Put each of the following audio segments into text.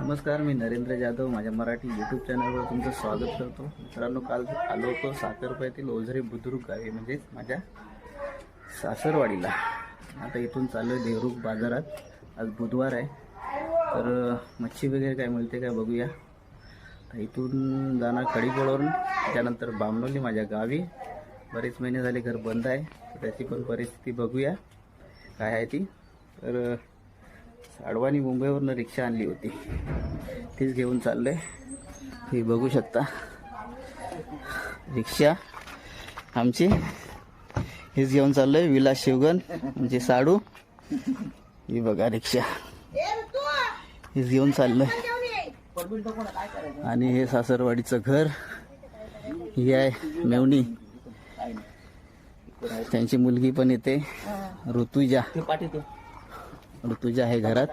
नमस्कार मी नरेंद्र जाधव माझ्या मराठी यूट्यूब चॅनलवर तुमचं स्वागत करतो. मित्रांनो काल आलो होतो साखरप्यातील ओझरे बुद्रुक गावी म्हणजेच माझ्या सासरवाडीला. आता इथून चाललो आहे देवरुख बाजारात. आज बुधवार आहे. तर मच्छी वगैरे काय मिळते काय बघूया. तर इथून जाणार खडीकोळवरून त्यानंतर बामनोली माझ्या गावी. बरेच महिने झाले घर बंद आहे. त्याची पण परिस्थिती बघूया. काय आहे ती? तर अडवाणी मुंबईवरनं रिक्षा आणली होती. तीच घेऊन चाललोय. हे बघू शकता. रिक्षा आमची. हेच घेऊन चाललोय. विलास शिवगन म्हणजे साडू. ही बघा रिक्षा. हेच घेऊन चाललोय. आणि हे सासरवाडीचं घर. ही आहे मेवणी. त्यांची मुलगी पण येते. ऋतुजा. ऋतुजा आहे घरात.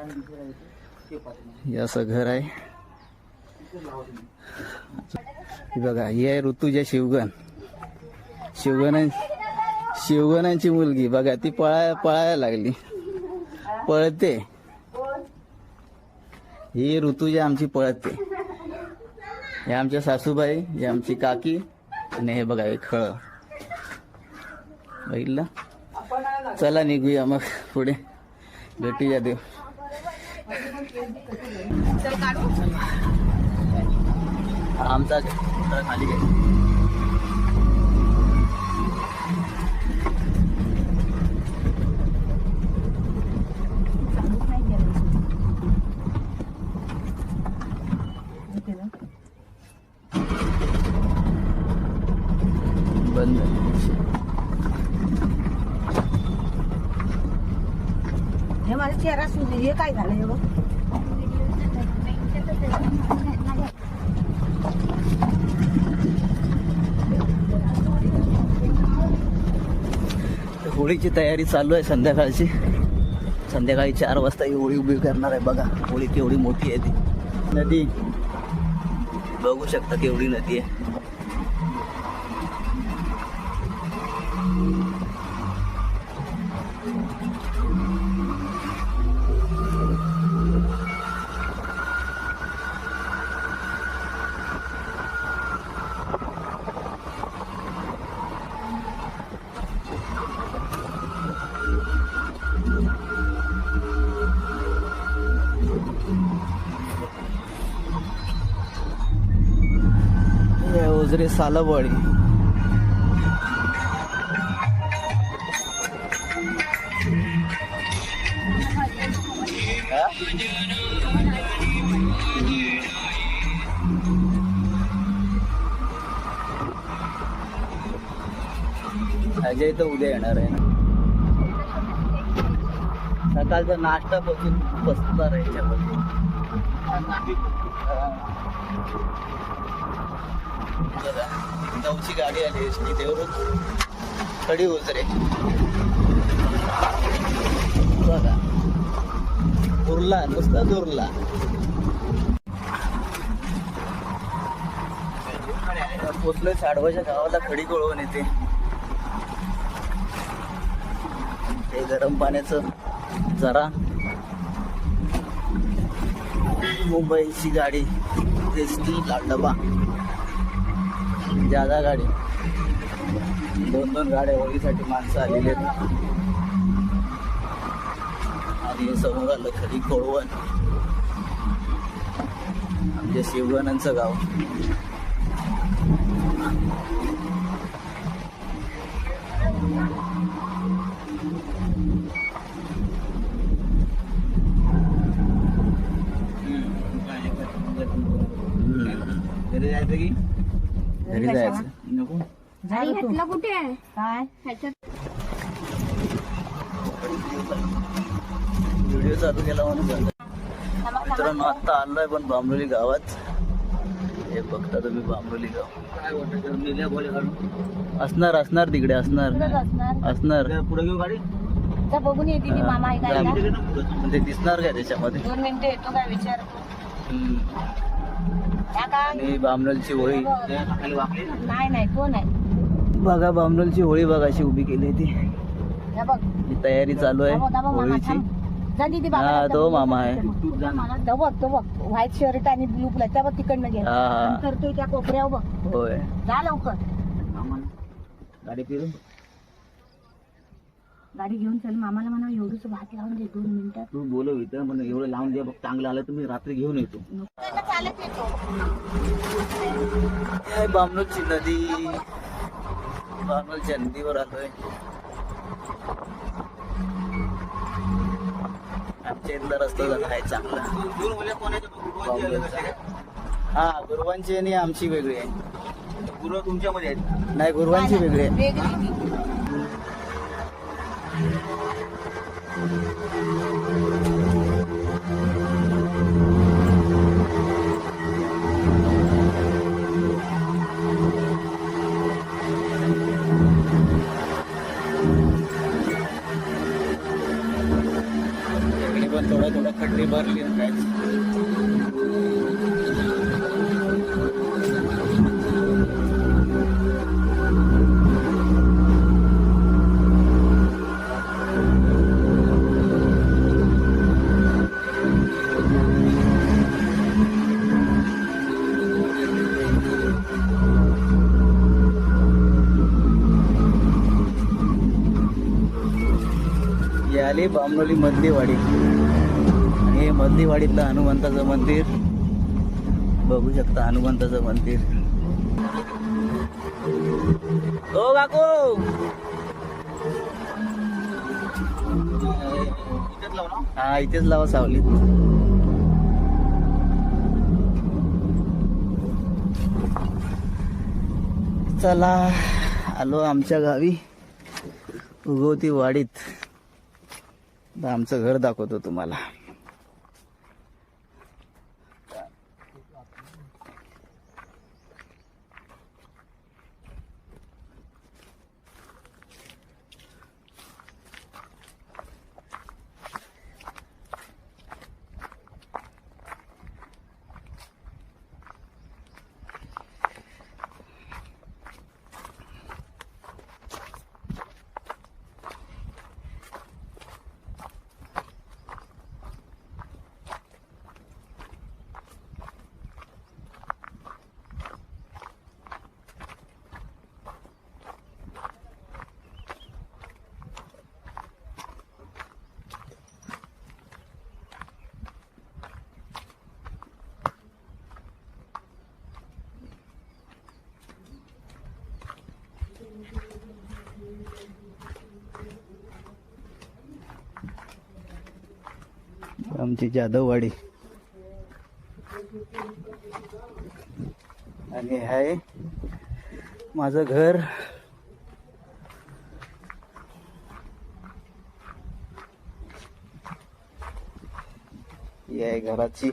हे असं घर आहे. बघा ही आहे ऋतुजा शिवगण. शिवगण शिवगणांची मुलगी. बघा ती पळाय पळायला लागली. पळते. ही ऋतुजा आमची पळते. हे आमच्या सासूबाई हे आमची काकी आणि हे बघा हे खळ. बघितलं? चला निघूया मग पुढे. भेटूया देव. हा आमचा खाली घे बंद हे माझा चेहरा सुंदर हे काय झालं हे बघ? होळीची तयारी चालू आहे संध्याकाळची. संध्याकाळी चार वाजता ही होळी उभी करणार आहे बघा. होळी केवढी मोठी आहे ती. नदी. बघू शकता केवढी नदी आहे. ओझरे सालबवाडी अजय तर उद्या येणार आहे ना. सकाळचा नाश्ता बसून बसणार आहे याच्यामध्ये. नऊची गाडी आली एस टी देवरून खडी उतरे बघा. उरला नुसता दुरला. पोचलोय साडवाच्या गावाला खडी कळवून येते. ते गरम पाण्याचं जरा. मुंबईची गाडी एस टी डबा जादा गाडी. दोन दोन गाड्या होळीसाठी माणसं आलेली आहेत. आणि समोर आलं खरी कोळवण आमच्या शिवगणांचं गाव. घरी जायचं की? घरी जायचं. नको कुठे आहे? काय? ह्याच्यात. व्हिडिओ चालू केला म्हणून मित्रांनो आता आलोय पण बांबरोली गावात. हे बघता तुम्ही बांबरोली गाव. असणार असणार तिकडे असणार. असणार. पुढे घेऊ गाडी? जा बघून येते ती मामा म्हणजे दिसणार काय त्याच्यामध्ये? दोन मिनिटं येतो काय विचार? आणि बामनलची होळी. नाही नाही तो नाही बघा बामनलची होळी बघा अशी उभी केली ती. तयारी चालू आहे होळीची. हा, तो मामा आहे. बघ तो बघ. व्हाईट शर्ट आणि ब्लू कलर त्या बघ तिकडनं. नंतर तो त्या कोपऱ्यावर बघ. होय. जा लवकर. गाडी फिरून. गाडी घेऊन चल. मामाला म्हणा एवढंच भात लावून दे दोन मिनिटात तू बोलव इथं. म्हणून एवढं लावून द्या बघ. चांगलं आलं तर मी रात्री घेऊन येतो. चालत येतो आहे बामणोची नदी? बामणोलच्या नदीवर आलोय. आमच्या इथला रस्ता झाला आहे चांगला. हा गुरुवांची आणि आमची वेगळी आहे. गुरु तुमच्यामध्ये आहेत. नाही गुरुवांची वेगळी आहे. भरली ना काय? ही मधली वाडी हे मधलीवाडीतलं हनुमंताचं मंदिर. बघू शकता हनुमंताचं मंदिर. ओ काकू! हा इथेच लावा सावलीत. चला आलो आमच्या गावी उगवती वाडीत आमचं घर दाखवतो तुम्हाला. आमची जाधववाडी. आणि हाय आहे माझं घर. ही आहे घराची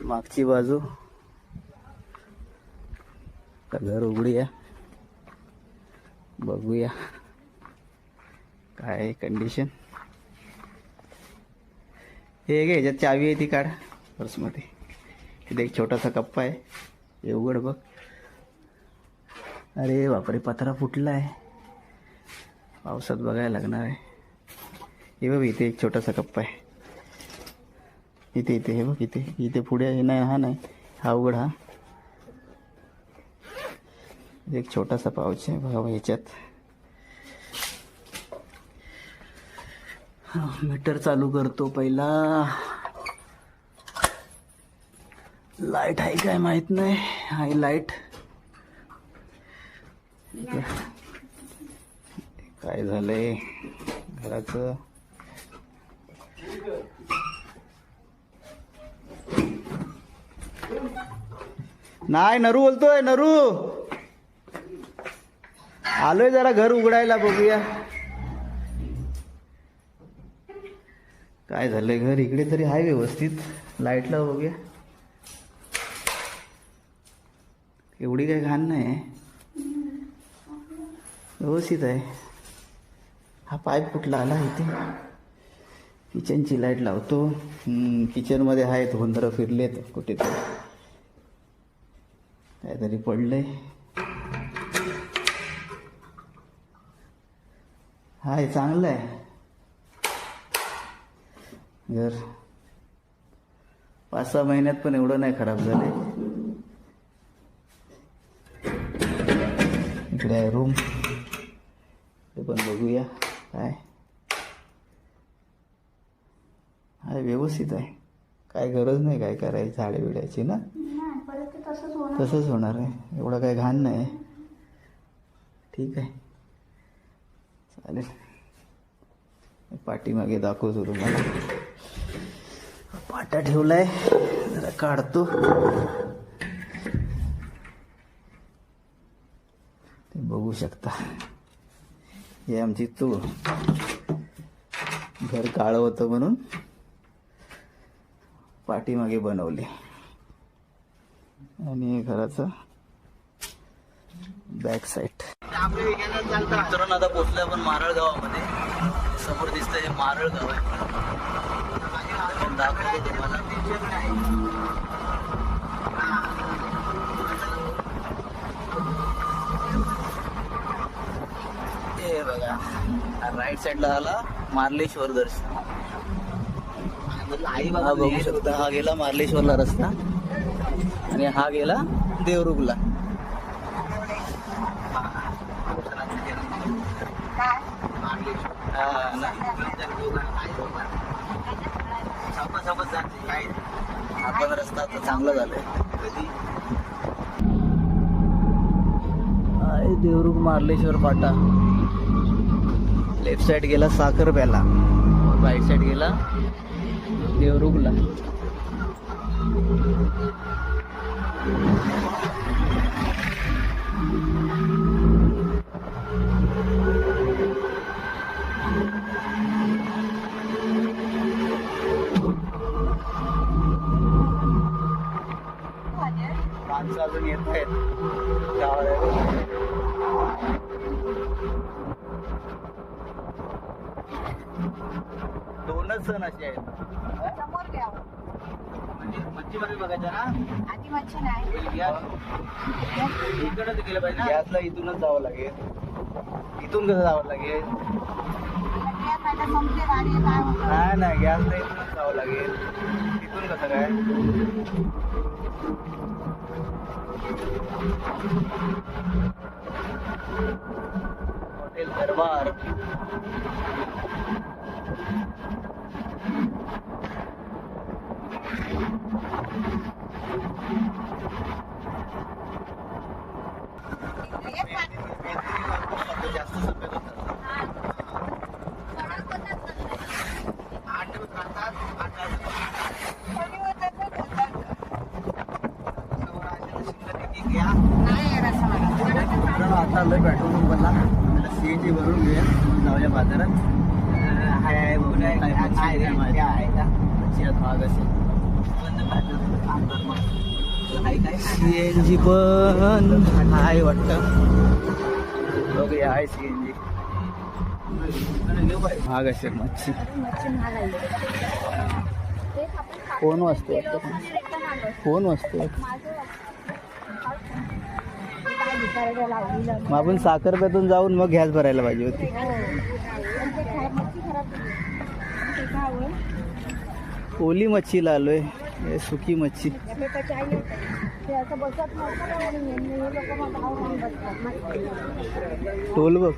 मागची बाजू. घर उघडूया. बघूया. काय आहे कंडिशन हे घे ह्याच्यात चावी आहे ती काढ. पर्समध्ये इथे एक छोटासा कप्पा आहे. हे उघड बघ. अरे बापरे पत्रा फुटला आहे पावसात बघायला लागणार आहे. हे बघ इथे एक छोटासा कप्पा आहे. इथे इथे हे बघ इथे. इथे पुढे हे नाही हा नाही. हा उघड हा. एक छोटासा पाऊच आहे बघा ह्याच्यात मीटर चालू करतो पहिला. लाइट आहे काय माहीत नाही. आहे लाइट. काय झालंय? घराचं. नाही नरू बोलतोय नरू. आलोय जरा घर उघडायला बघूया. काय झालंय? घर इकडे तरी आहे व्यवस्थित. लाईटला बघूया. एवढी काही घाण नाही व्यवस्थित आहे. हा पाईप कुठला आला इथे? किचनची लाइट लावतो. किचनमध्ये आहेत होंदरं फिरलेत कुठेतरी. काहीतरी पडलंय. हाय चांगलं आहे. घर पाच सहा महिन्यात पण एवढं नाही खराब झालंय इकडे आहे रूम ते पण बघूया काय. आहे व्यवस्थित आहे. काय गरज नाही काय करायची झाडे बिडायची ना तसंच होणार. आहे. एवढं काय घाण नाही ठीक आहे. चालेल. पाठीमागे दाखवतो तुम्हाला. पाटा ठेवलाय. जरा काढतो. ते बघू शकता. हे आमची चूळ घर काळं होतं म्हणून पाठीमागे बनवली. आणि हे घराचं बॅक साईड मित्रांनो आता पोचलं आपण मारळ गावामध्ये समोर दिसतंय हे मारळ गाव आहे. दाखवतो तुम्हाला. हे बघा राईट साईडला आला मार्लेश्वर दर्शन. हा बघू शकता हा गेला मार्लेश्वरला रस्ता. आणि हा गेला देवरुखला हा ना छापा छापा जाते काय आपण रस्ता आता चांगला झालाय. आहे देवरुख मार्लेश्वर फाटा. लेफ्ट साइड गेला साखर प्याला. राईट साइड गेला देवरुखला सण असे आहेत. समोर घ्या. म्हणजे मच्छीमध्ये बघायचं ना? आधी मच्छी नाही. गॅस इकडंच गेलं पाहिजे गॅसला इथूनच जावं लागेल. इथून कसं जावं लागेल? आता संपते गाडी काय होतं? नाही नाही गॅसला इथूनच जावं लागेल. इथून कसं काय? हॉटेल दरबार जास्त सफेद होतात आठ दिवस राहतात आठ नाही रस्सा मला आता आलोय पेट्रोल पंपला सी एन जी भरून घेऊया मग जाऊया बाजारात हाय हाय बघूया काय मच्छी आहे माझ्या आहे का मच्छी आहेत महाग असेल सी एन जी पण आहे वाटतं. बघूया आहे सी एन जी. महाग असेल मच्छी. मच्छी महाग कोण वाजते कोण मग आपण साखर पेतून जाऊन मग गॅस भरायला पाहिजे होती. हो मच्छी खराब ओली मच्छीला आलोय सुकी मच्छी. त्यापेक्षा आई होतं. ते असं बसत नव्हतं ना म्हणून यांनी हे लोकं मग भाव म्हणून बसतात मच्छी. टोल बघ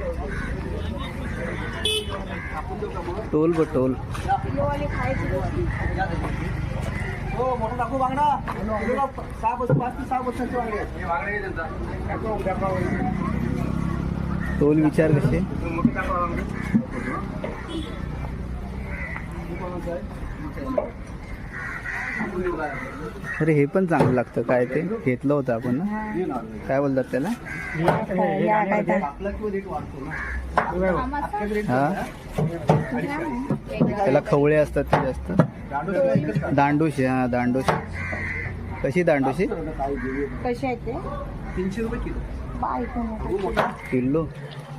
टोल बघ टोल किलोवाले खायची गोष्टी. टोल विचार कसे अरे हे पण चांगलं लागतं. काय ते? घेतलं होतं आपण ना? काय बोलतात त्याला? या काय तर. हा? त्याला खवळे असतात ते जास्त. दांडूशी हा दांडूशी. कशी दांडूशी? कसे आहेत ते? तीनशे रुपये किलो. कोण किलो?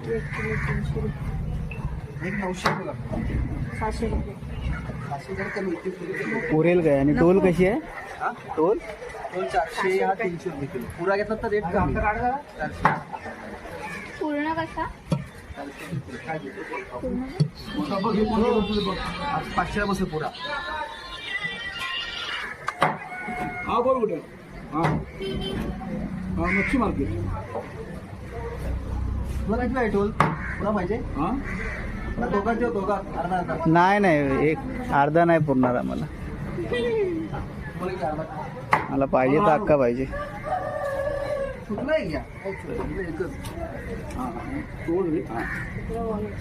एक किलो तीनशे रुपये. एक नऊशे रुपये सहाशे रुपये. पुरेल काय? आणि टोल कशी आहे? टोल? दोन चारशे हा तीनशे रुपये किलो. पुरा घेतला तर रेट कमी. पूर्ण कसा? मोठा बघ हे पुढं बघ, बघ. आज पाचशे बसेल पुरा. हा बोल कुठे? हा. हा मच्छी मार्केट. तुला किती आहे टोल? तुला पाहिजे? हा? नाही नाही एक अर्धा नाही पुरणार आम्हाला. मला पाहिजे तर अक्का पाहिजे. हा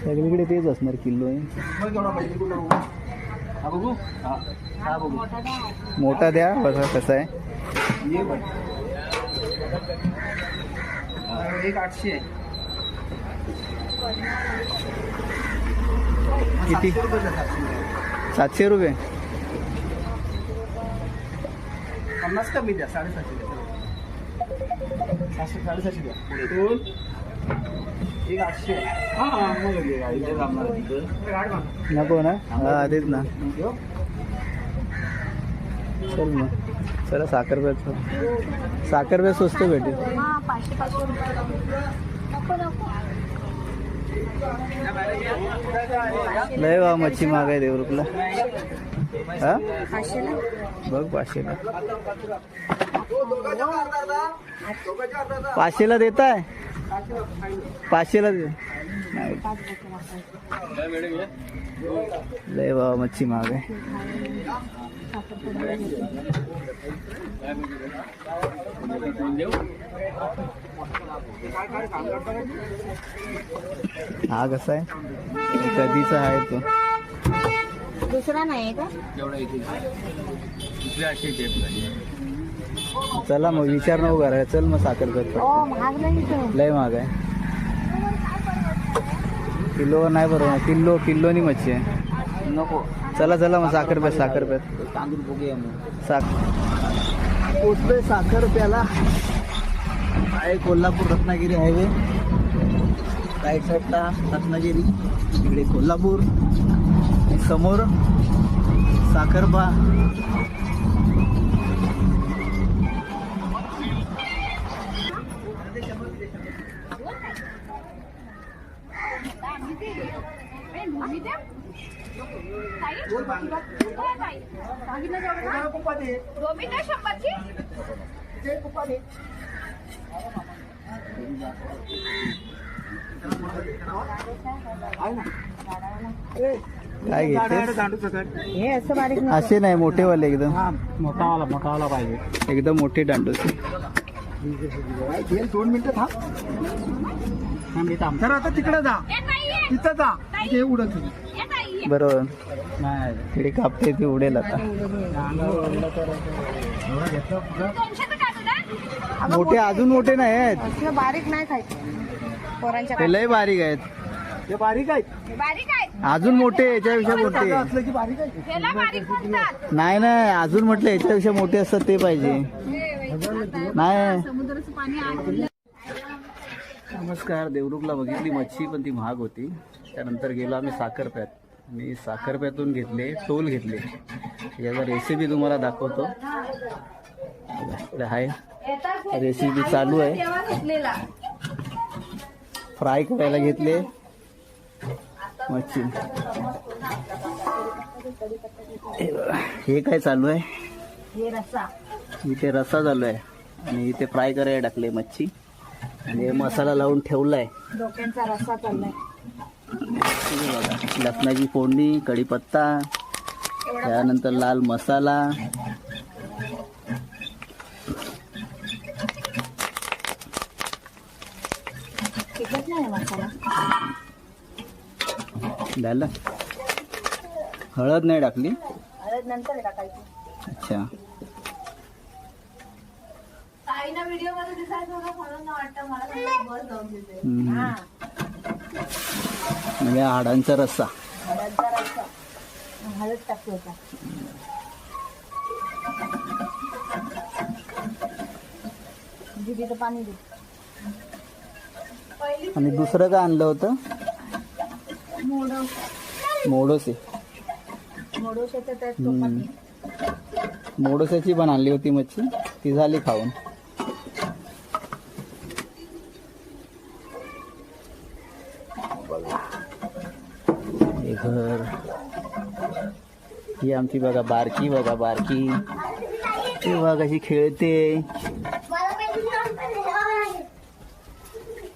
सगळीकडे तेच असणार किलो आहे. मग केवढा पाहिजे कुठं बघू? बघू? बघू. मोठा द्या बघा कसा आहे. एक आठशे आहे. किती? सातशे रुपये. पन्नास कमी द्या साडेसातशे द्या. सातशे साडेसातशे द्या. तोड एक आठशे. हा हा हा. नको ना? हा तेच ना? चल मग. चला साखर पेट साखर पेट स्वस्त भेटेल हा पाचशे पाचशे रुपये नको नको लय वा मच्छी मागाय आहे देवरुखला हा? पाचशेला बघ पाचशेला. पाचशेला देताय? पाचशेला दे. लय वा मच्छी महाग आहे. हा कसा आहे? कधीचा आहे तो? दुसरा नाही का. चला मग विचार नको करायला चल मग साखर पेट ओ महाग नाही तो लय महाग आहे. किलो नाही बरोबर किलो किलोनी मच्छी आहे. नको. चला चला मग साखर पेट साखर पेट तांदूळ बघूया मग. साख पोचलोय साखर प्याला आहे कोल्हापूर रत्नागिरी हायवे. राईट साईडला रत्नागिरी इकडे कोल्हापूर. समोर साखरबा काय हे असं बारीक. असे नाही मोठेवाले एकदम. मोठावाला मोठावाला पाहिजे. एकदम मोठे दांडूस दोन मिनिटं थांब. थांब तर आता तिकडे जा. तिथं जा. ते उडत बरोबर. नाही. तिकडे कापते ते उडेल आता. मोठे अजून मोठे नाही आहेत. बारीक नाही खायचं. पोरांच्या ते लय बारीक आहेत. ते बारीक आहे बारीक आहे अजून मोठे याच्यापेक्षा मोठे. असलं की बारीक आहे त्याला बारीक म्हणतात नाही नाही अजून म्हटलं याच्यापेक्षा मोठे असतात ते पाहिजे. नाही. समुद्राचं पाणी आत नमस्कार. देवरुखला बघितली मच्छी पण ती महाग होती. त्यानंतर गेलो आम्ही साखरप्यात. आणि साखरप्यातून घेतले टोल घेतले. याचा रेसिपी तुम्हाला दाखवतो. आहे रेसिपी चालू आहे. फ्राय करायला घेतले. मच्छी. हे काय चालू आहे? इथे रस्सा चालू आहे. आणि इथे फ्राय करायला टाकले मच्छी. आणि मसाला लावून ठेवलाय. डोक्यांचा रस्सा चाललाय. हे बघा, लसणाची फोडणी कढीपत्ता त्यानंतर लाल मसाला? झालं? हळद नाही टाकली? हळद नंतर टाकायची. अच्छा. ताईना व्हिडिओमध्ये दिसायचं होतं म्हणून वाटतं मला बस जाऊन देते. हा. म्हणजे हाडांचा रस्सा. हळदचा रस्सा. हळद टाकतो होता दीदीचं पाणी दे. आणि दुसरं काय आणलं होतं? मोडो मोडोसे त्यात. चपाती मोडोशाची पण आणली होती मच्छी. ती झाली खाऊन. घर ही आमची बघा बारकी बघा बारकी. ती बघा कशी खेळते.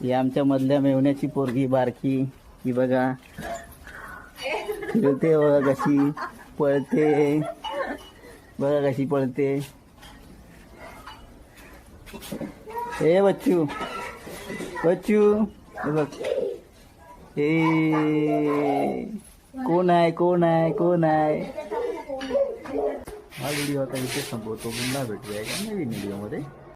ही आमच्या मधल्या मेवण्याची पोरगी बारकी. ही बघा. खेळते बघा कशी पळते. बघा कशी पळते. ए बच्चू. बच्चू. बघ. ए. कोण आहे कोण आहे कोण आहे? हा व्हिडिओ आता इथे संपवतो पुन्हा भेटूया एका नवीन व्हिडिओमध्ये.